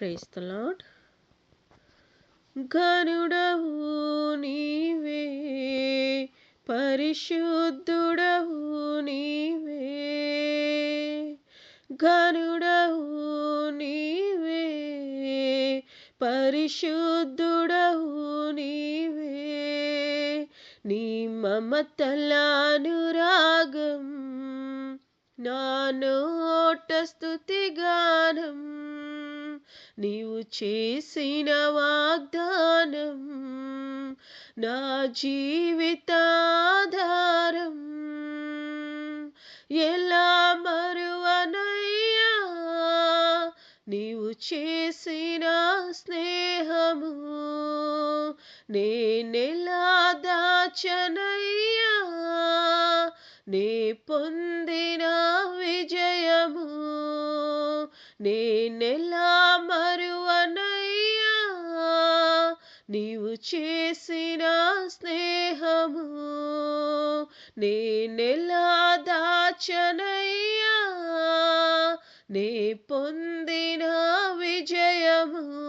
Praise the lord గనుడవు నీవే పరిశుద్ధుడవు నీవే. గనుడవు నీవే పరిశుద్ధుడవు నీవే. నీ మమతలానురాగం నా నోట స్తుతిగానం నీవు చేసిన వాగ్దానం నా జీవితాధారం. ఎలా మరువనయ్యా? నీవు చేసిన స్నేహము నేనెలా దాచనయ్యా? నే పొందిన విజయము నేనెలా చేసిన స్నేహము నేనెలా దాచనయ్యా. నే పొందిన విజయము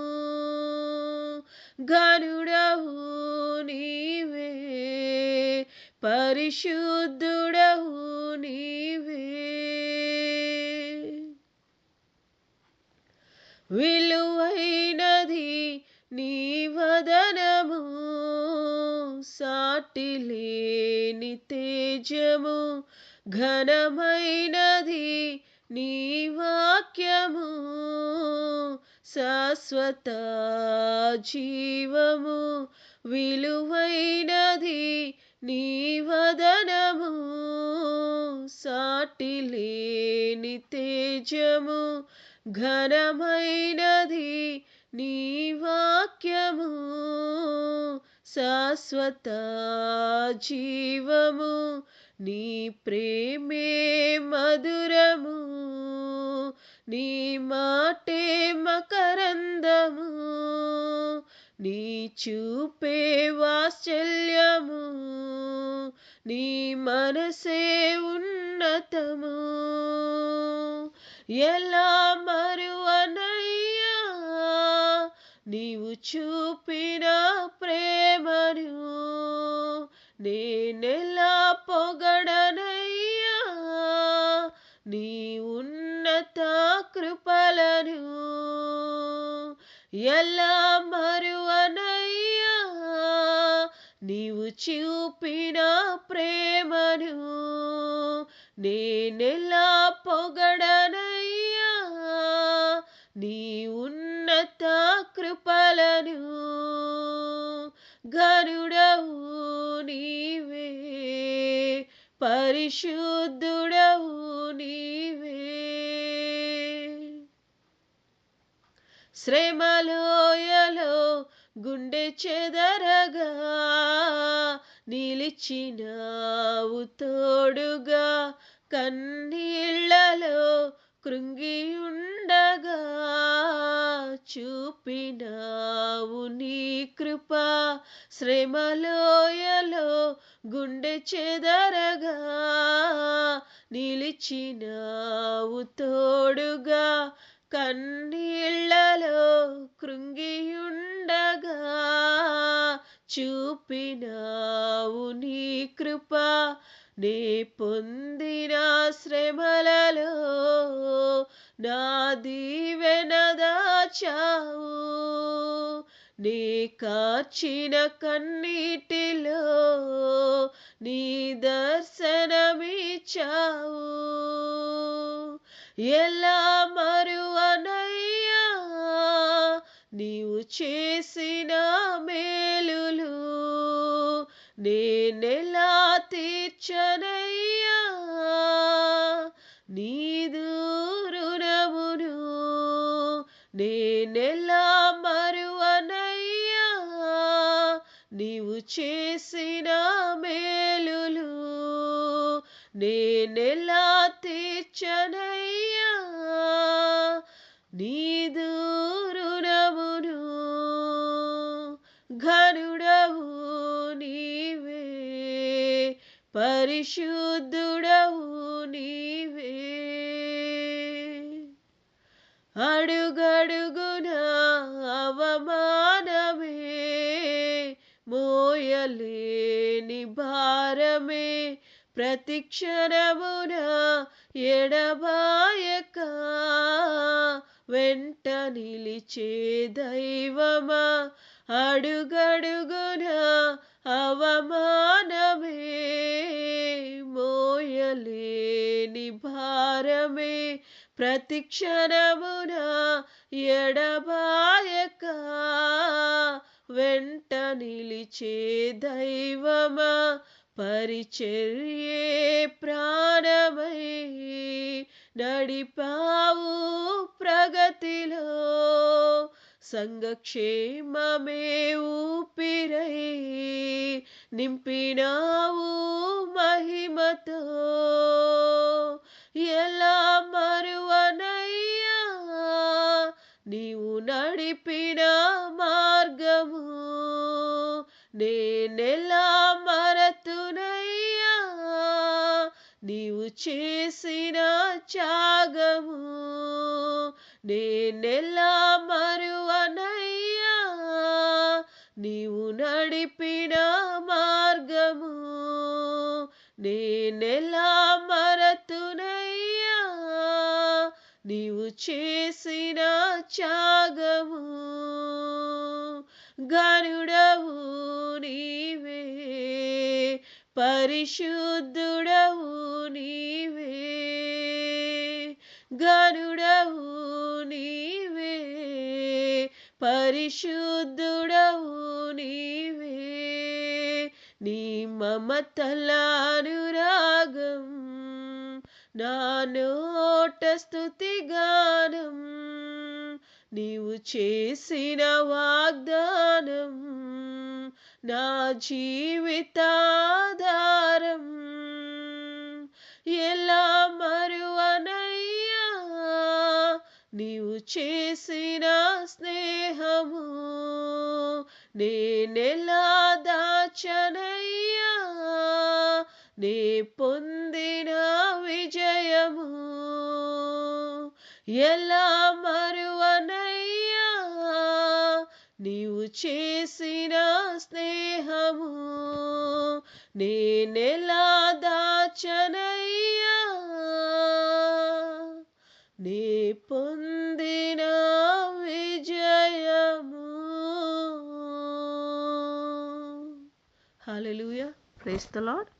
గనుడవు నీవే. పరిశుద్ధుడవు నీవే. విలువైనది నీ వదనము సాటిలేని తేజము ఘనమైనది నీ వాక్యము శాశ్వత జీవము విలువైనది నీ వదనము సాటిలేని తేజము ఘనమైనది నీ వాక్యము శాశ్వత జీవము నీ ప్రేమే మధురము నీ మాటే మకరందము నీ చూపే వాత్సల్యము నీ మనసే ఉన్నతము. ఎలా నీవు చూపిన ప్రేమను నేనెలా పొగడనయ్యా? నీ ఉన్నత కృపలను ఎలా మరువనయ్యా? నీవు చూపిన ప్రేమను నేనెలా పొగడనయ్యా? నీ శ్రమలోయలో గుండె చెదరగా నిలిచినావు తోడుగా కన్నీళ్ళలో కృంగి ఉండగా చూపినావు నీ కృప. శ్రమలోయలో గుండె చెదరగా నిలిచినావు తోడుగా కన్నీళ్ళలో కృంగియుండగా చూపినావు నీ కృప. నే పొందిన శ్రమలలో నా దీవెన దాచావు. నీ కాచిన కన్నీటిలో నీ దర్శనమిచ్చావు. ఎలా నీవు చేసిన మేలులు నేనెలా తీర్చనయ్యా? నీదు రుణమును నేనెలా మరువనయ్యా? నీవు చేసిన మేలులు నేనెలా తీర్చనయ్యా? నీదు ఘనుడవు నీవే పరిశుద్ధుడవు నీవే. అడుగడుగున అవమానమే మోయలేని భారమే. ప్రతిక్షణమున ఎడబాయక వెంట నిలిచే దైవమా అడుగడుగున అవమానమే మోయలేని భారమే. ప్రతి క్షణమున ఎడబాయక వెంట నిలిచే దైవమా. పరిచర్యే ప్రాణమై నడిపావు ప్రగతిలో. సంగక్షేమమే ఊపిరై నింపినావు మహిమతో ఎలా మరువనయ్యా? నీవు నడిపిన మార్గము నేనెలా నీవు చేసిన త్యాగము నేనెలా మరువనయ్యా? నీవు నడిపిన మార్గము నేనెలా మరతునయ్యా? నీవు చేసిన త్యాగము గరుడవు నీవే పరిశుద్ధుడవు గరుడవు నీవే పరిశుద్ధుడవు నీవే. నీ మమతలానురాగం నానోట నా నోట నీవు చేసిన వాగ్దానం నా జీవితాధారం. ఎల్ చేసిన స్నేహము నేనెలా దాచనయ్యా. నే పొందిన విజయము ఎలా మరువనయ్యా? నీవు చేసిన స్నేహము నేనెలా దాచనయ్యా. నే Praise the Lord.